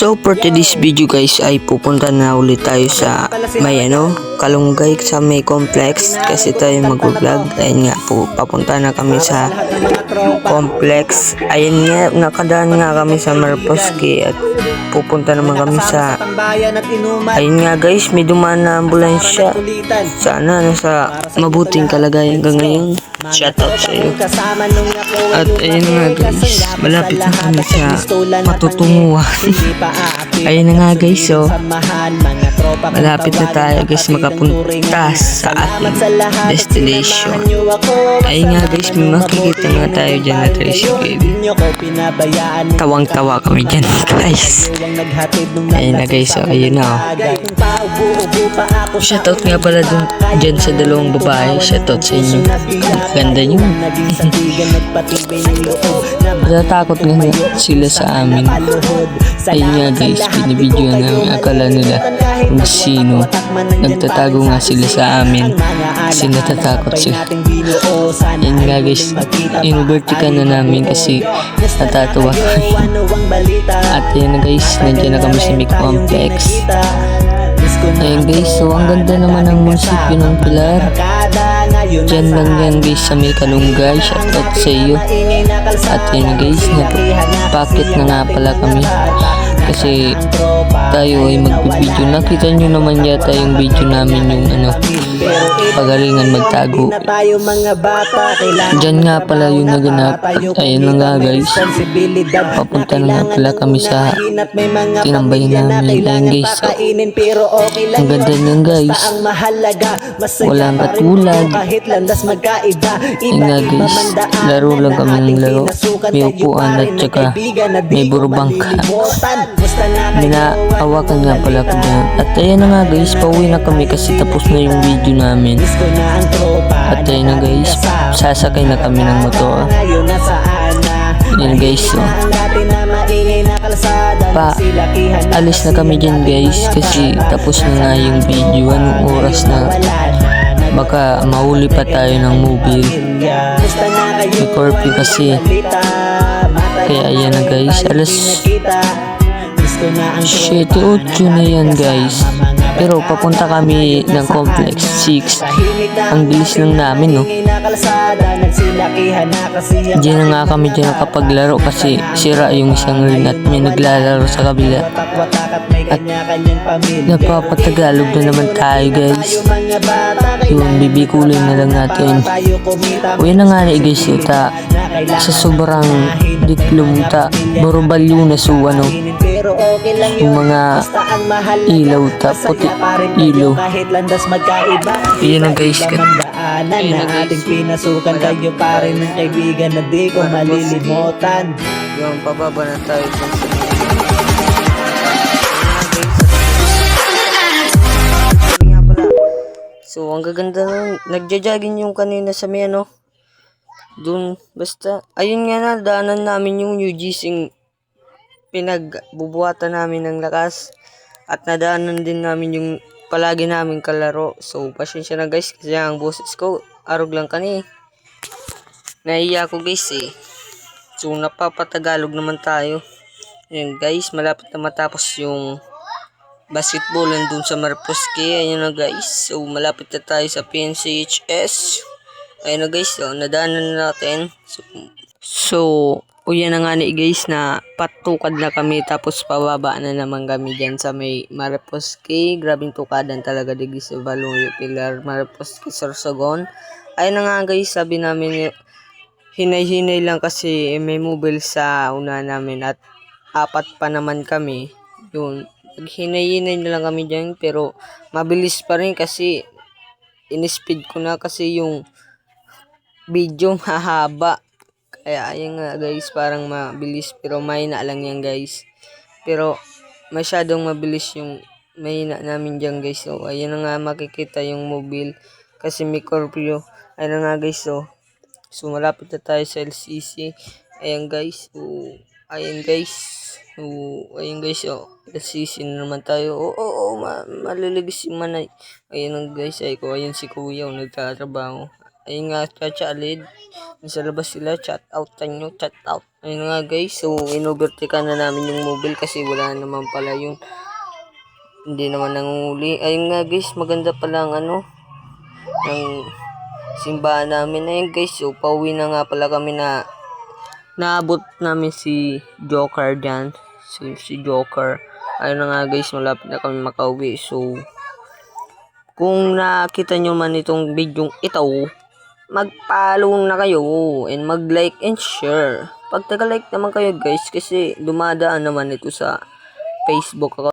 So for today's video guys ay pupunta na ulit tayo sa may ano, Kalunggay sa may complex kasi tayo mag-vlog. Ayun nga po, papunta na kami sa complex. Ayun nga, nakadaan nga kami sa Marposki at pupunta naman kami sa Ayun nga guys, may dumaan na ambulansya. Sana nasa mabuting kalagayan hanggang ngayon. Shoutout sa iyo. At ayun nga guys, malapit na kami sa matutunguhan. ayun na nga guys, so malapit na tayo guys makapunta sa ating destination. Ayun nga guys, may makikita nga tayo dyan na tricycle. Tawang-tawa kami dyan guys. Ayun na guys, so ayun na oh. Shoutout nga pala dun dyan sa dalawang babae. Shoutout sa inyo. Ganda nyo. Natatakot nga sila sa amin. Ayun nga guys, binibidyo namin. Akala nila kung sino. Nagtatago nga sila sa amin. Kasi natatakot sila. Ayun nga guys, inubertika na namin kasi natatawa kami. At yun na guys, nandiyan na kami sa Mic Complex. Ayun guys, so ang ganda naman ng munisipyo ng Pilar. Diyan lang yan guys sa may kalunggay. Shoutout sa iyo. At yun guys, napakit na nga pala kami. Kasi tayo ay magbibideo. Nakita nyo naman yata yung video namin yung ano, pagalingan magtago. Diyan nga pala yung naganap. At ayun na nga guys. Papunta na nga pala kami sa tinambayan namin. Ayun guys. So, ang ganda niyan guys. Walang katulad. Ayun nga guys. Laro lang kami ng laro. May upuan at saka may burubangka. Minaawakan nga pala ko. At ayan na nga guys, pauwi na kami kasi tapos na yung video namin. At ayan na guys, sasakay na kami ng motor. Yan guys, so. Pa, alis na kami dyan guys kasi tapos na nga yung video. Anong oras na? Baka mahuli pa tayo ng mobile. May curfew kasi. Kaya ayan na guys, alas 7, 8 na yan guys. Pero papunta kami ng complex 6. Ang bilis lang namin no. Diyan na nga kami dyan nakapaglaro kasi sira yung isang ring at may naglalaro sa kabila. At napapatagalog na naman tayo guys. Yun, bibikulin na lang natin. Uy na nga na guys yun, ta. Sa sobrang diklom ta. Borobalyo na so ano. Yung mga ilaw ta, puti ilaw. Iyan na guys. Daanan na ating pinasukan kayo pa rin ng kaibigan na di ko malilimutan Yung pababa na tayo sa So, ang gaganda nun. Nagja-jogging yung kanina sa may ano. Doon, basta. Ayun nga na, daanan namin yung UGC pinagbubuhatan namin ng lakas. At nadaanan din namin yung palagi namin kalaro. So, pasensya na guys kasi ang boses ko, arog lang kani. Naiya ko guys eh. So, napapatagalog naman tayo. Ayun guys, malapit na matapos yung basketball dun sa Marposki. Ayun na guys. So, malapit na tayo sa PNCHS. Ayun na guys. So, nadaanan na natin. So, so o na nga ni guys na patukad na kami tapos pababa na naman kami dyan sa may Marposki. Grabing tukadan talaga di sa Valuyo Pilar Marposki Sorsogon. Ayun na nga guys, sabi namin hinay-hinay lang kasi may mobile sa una namin at apat pa naman kami. Yun, hinay-hinay na lang kami dyan pero mabilis pa rin kasi in-speed ko na kasi yung video mahaba. Kaya ayun nga guys, parang mabilis pero mahina lang yan guys. Pero masyadong mabilis yung mahina namin dyan guys. So ayun na nga makikita yung mobile kasi may curfew. Ayun nga guys so. So malapit na tayo sa LCC. Ayun guys. So ayun guys. So ayun guys so. LCC na naman tayo. Oo, oo, oo ma maliligis yung manay. Ayun guys ay ko. Ayun si kuya oh, nagtatrabaho. Ayun nga, chachalid. Nasa labas sila, chat out tanyo, chat out. Ayun nga guys, so inovertika na namin yung mobile kasi wala naman pala yung hindi naman nangunguli. Ayun nga guys, maganda pala ang ano, ng simbahan namin. Ayun guys, so pauwi na nga pala kami na naabot namin si Joker dyan. So, si Joker. Ayun nga guys, malapit na kami makauwi. So, kung nakita nyo man itong video ito, mag-follow na kayo and mag-like and share. Pag taga-like naman kayo guys kasi dumadaan naman ito sa Facebook ako.